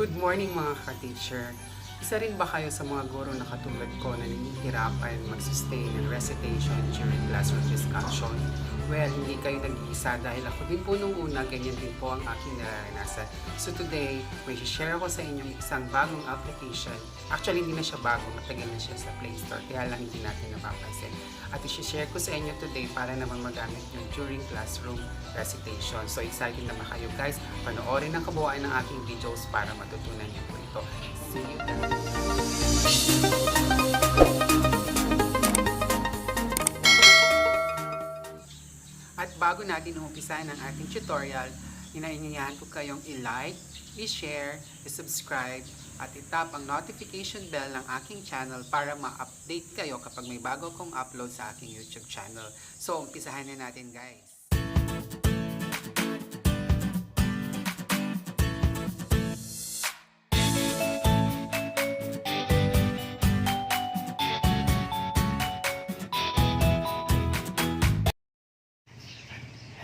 Good morning mga ka-teacher. Isa rin ba kayo sa mga guro na katulad ko na nanihirapan mag-sustain ng recitation during classroom discussion? Well, hindi kayo nag-iisa dahil ako din po nung una, ganyan din po ang aking nararanasan. So today, may share ako sa inyo isang bagong application. Actually, hindi na siya bago, matagal na siya sa Play Store, kaya lang hindi natin napapansin. At i-share ko sa inyo today para naman magamit nyo during classroom recitation. So excited na ba kayo guys? Panoorin ang kabuuan ng aking videos para matutunan niyo po ito. See you! At bago natin umpisahan ang ating tutorial, inainyayahan ko kayong i-like, i-share, i-subscribe, at itap ang notification bell ng aking channel para ma-update kayo kapag may bago kong upload sa aking YouTube channel. So, umpisahan na natin guys.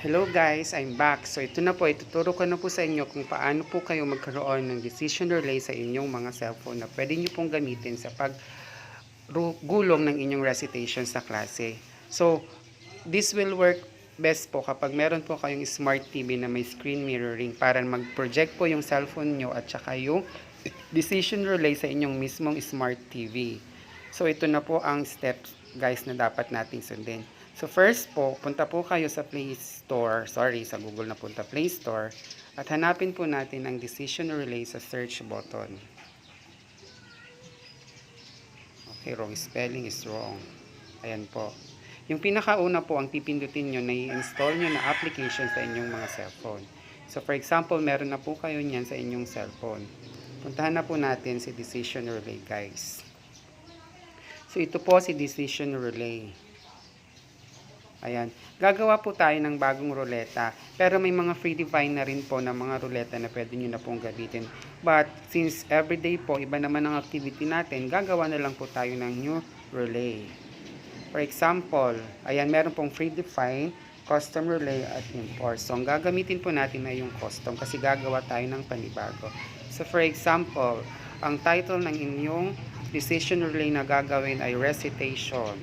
Hello guys, I'm back. So ito na po, ituturo ko na po sa inyo kung paano po kayo magkaroon ng decision relay sa inyong mga cellphone na pwede nyo pong gamitin sa pag ru- gulong ng inyong recitation sa klase. So, this will work best po kapag meron po kayong smart TV na may screen mirroring para mag-project po yung cellphone nyo at saka yung decision relay sa inyong mismong smart TV. So, ito na po ang steps guys na dapat nating sundin. So first po, punta po kayo sa Play Store, sorry, sa Google na punta Play Store, at hanapin po natin ang Decision Relay sa search button. Okay, wrong spelling is wrong. Ayan po. Yung pinakauna po, ang pipindutin nyo na i-install nyo na application sa inyong mga cellphone. So for example, meron na po kayo niyan sa inyong cellphone. Puntahan na po natin si Decision Relay guys. So ito po si Decision Relay. Ayan. Gagawa po tayo ng bagong ruleta. Pero may mga free divine na rin po na mga ruleta na pwede nyo na pong gamitin. But since everyday po, iba naman ang activity natin, gagawa na lang po tayo ng new relay. For example, ayan, meron pong free define, custom relay at import. So, ang gagamitin po natin ay yung custom kasi gagawa tayo ng panibago. So, for example, ang title ng inyong decision relay na gagawin ay recitation.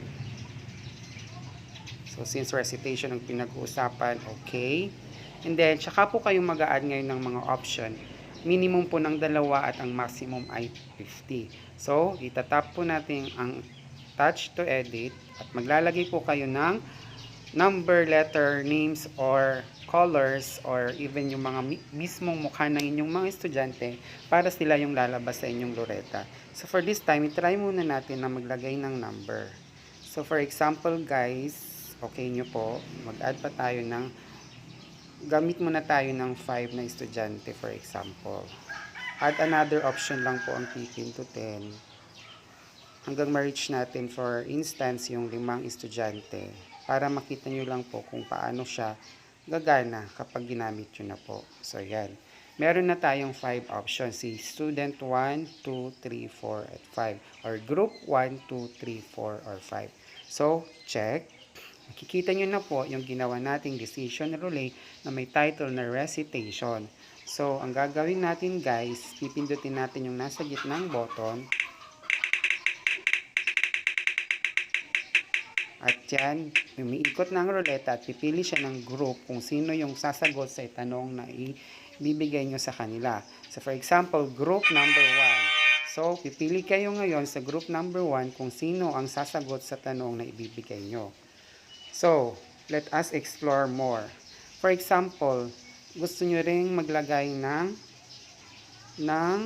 So, since recitation ang pinag-uusapan, okay. And then, tsaka po kayong mag-a-add ngayon ng mga option. Minimum po ng dalawa at ang maximum ay 50. So, itatap po natin ang touch to edit at maglalagay po kayo ng number, letter, names, or colors, or even yung mga mi- mismong mukha ng inyong mga estudyante para sila yung lalabas sa inyong loreta. So, for this time, try muna natin na maglagay ng number. So, for example, guys, okay nyo po, mag-add pa tayo ng, gamit muna tayo ng 5 na estudyante, for example. Add another option lang po ang pipin to 10. Hanggang ma-reach natin, for instance, yung limang estudyante. Para makita nyo lang po kung paano siya gagana kapag ginamit nyo na po. So, yan. Meron na tayong 5 options. Si student 1, 2, 3, 4, at 5. Or group 1, 2, 3, 4, or 5. So, check. Nakikita nyo na po yung ginawa nating decision relay na may title na recitation. So, ang gagawin natin guys, pipindutin natin yung nasa gitnang button. At yan, umiikot ng ruleta at pipili siya ng group kung sino yung sasagot sa tanong na ibibigay nyo sa kanila. So, for example, group number 1. So, pipili kayo ngayon sa group number 1 kung sino ang sasagot sa tanong na ibibigay nyo. So, let us explore more. For example, gusto nyo ring maglagay ng ng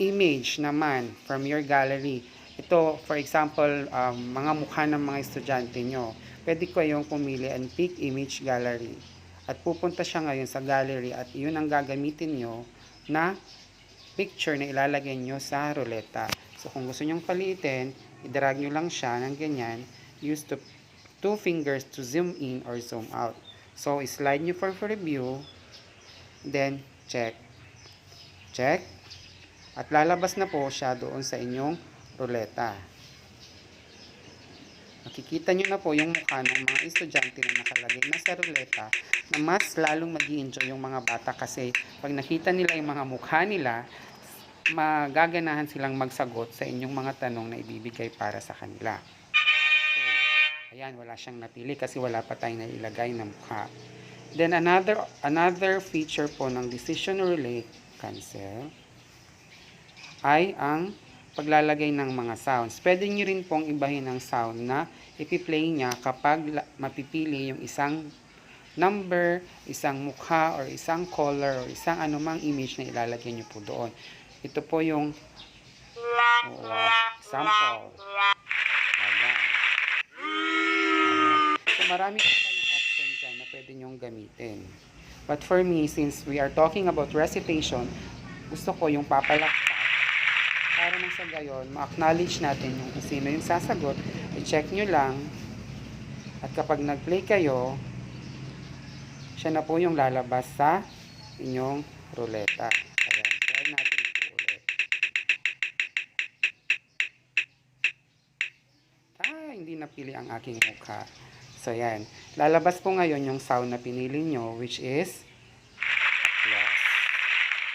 image naman from your gallery. Ito, for example, um, mga mukha ng mga estudyante nyo. Pwede ko yung pumili and pick image gallery. At pupunta siya ngayon sa gallery at yun ang gagamitin nyo na picture na ilalagay nyo sa ruleta. So, kung gusto nyong paliitin, idrag nyo lang siya ng ganyan. Use to two fingers to zoom in or zoom out. So, slide nyo for review. Then, check. Check. At lalabas na po siya doon sa inyong ruleta. Nakikita nyo na po yung mukha ng mga estudyante na nakalagay na sa ruleta na mas lalong mag enjoy yung mga bata kasi pag nakita nila yung mga mukha nila, magaganahan silang magsagot sa inyong mga tanong na ibibigay para sa kanila. Ayan, wala siyang napili kasi wala pa tayong nailagay na mukha. Then another another feature po ng decision relay cancel ay ang paglalagay ng mga sounds. Pwede nyo rin pong ibahin ang sound na ipi-play niya kapag mapipili yung isang number, isang mukha, or isang color, or isang anumang image na ilalagay nyo po doon. Ito po yung oh, sample. Ayan. So marami po kayong option dyan na pwede nyong gamitin. But for me, since we are talking about recitation, gusto ko yung papalakpak para nang sa gayon, ma-acknowledge natin yung kung sino yung sasagot, i-check nyo lang, at kapag nag-play kayo, siya na po yung lalabas sa inyong ruleta. Ayan, try natin po ulit. Ah, hindi napili ang aking mukha. So, yan. Lalabas po ngayon yung sound na pinili nyo, which is.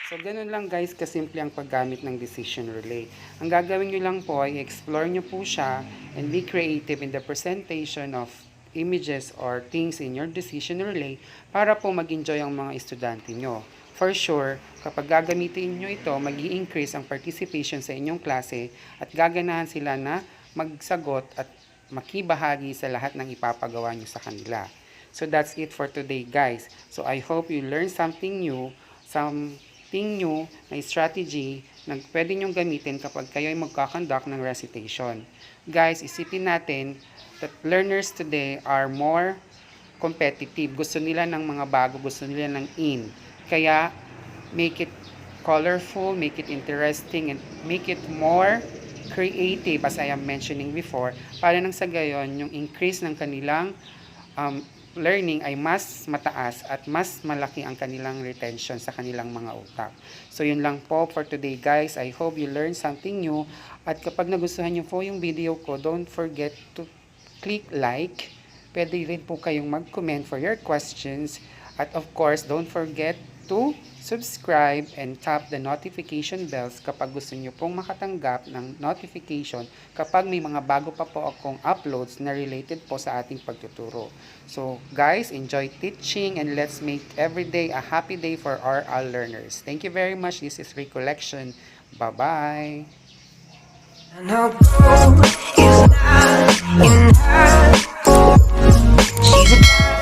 So, ganun lang guys, kasimple ang paggamit ng decision relay. Ang gagawin nyo lang po ay explore nyo po siya and be creative in the presentation of images or things in your decision relay para po mag-enjoy ang mga estudyante nyo. For sure, kapag gagamitin nyo ito, mag increase ang participation sa inyong klase at gaganahan sila na magsagot at makibahagi sa lahat ng ipapagawa nyo sa kanila. So that's it for today guys. So I hope you learn something new, something new na strategy na pwede nyong gamitin kapag kayo ay magkakandak ng recitation. Guys, isipin natin that learners today are more competitive. Gusto nila ng mga bago, gusto nila ng in. Kaya, make it colorful, make it interesting, and make it more creative as I am mentioning before para nang sa gayon yung increase ng kanilang um, learning ay mas mataas at mas malaki ang kanilang retention sa kanilang mga utak. So yun lang po for today guys. I hope you learned something new at kapag nagustuhan niyo po yung video ko, don't forget to click like. Pwede rin po kayong mag-comment for your questions. At of course, don't forget to subscribe and tap the notification bells kapag gusto nyo pong makatanggap ng notification kapag may mga bago pa po akong uploads na related po sa ating pagtuturo. So guys, enjoy teaching and let's make every day a happy day for our all learners. Thank you very much. This is Recollection. Bye-bye. She's a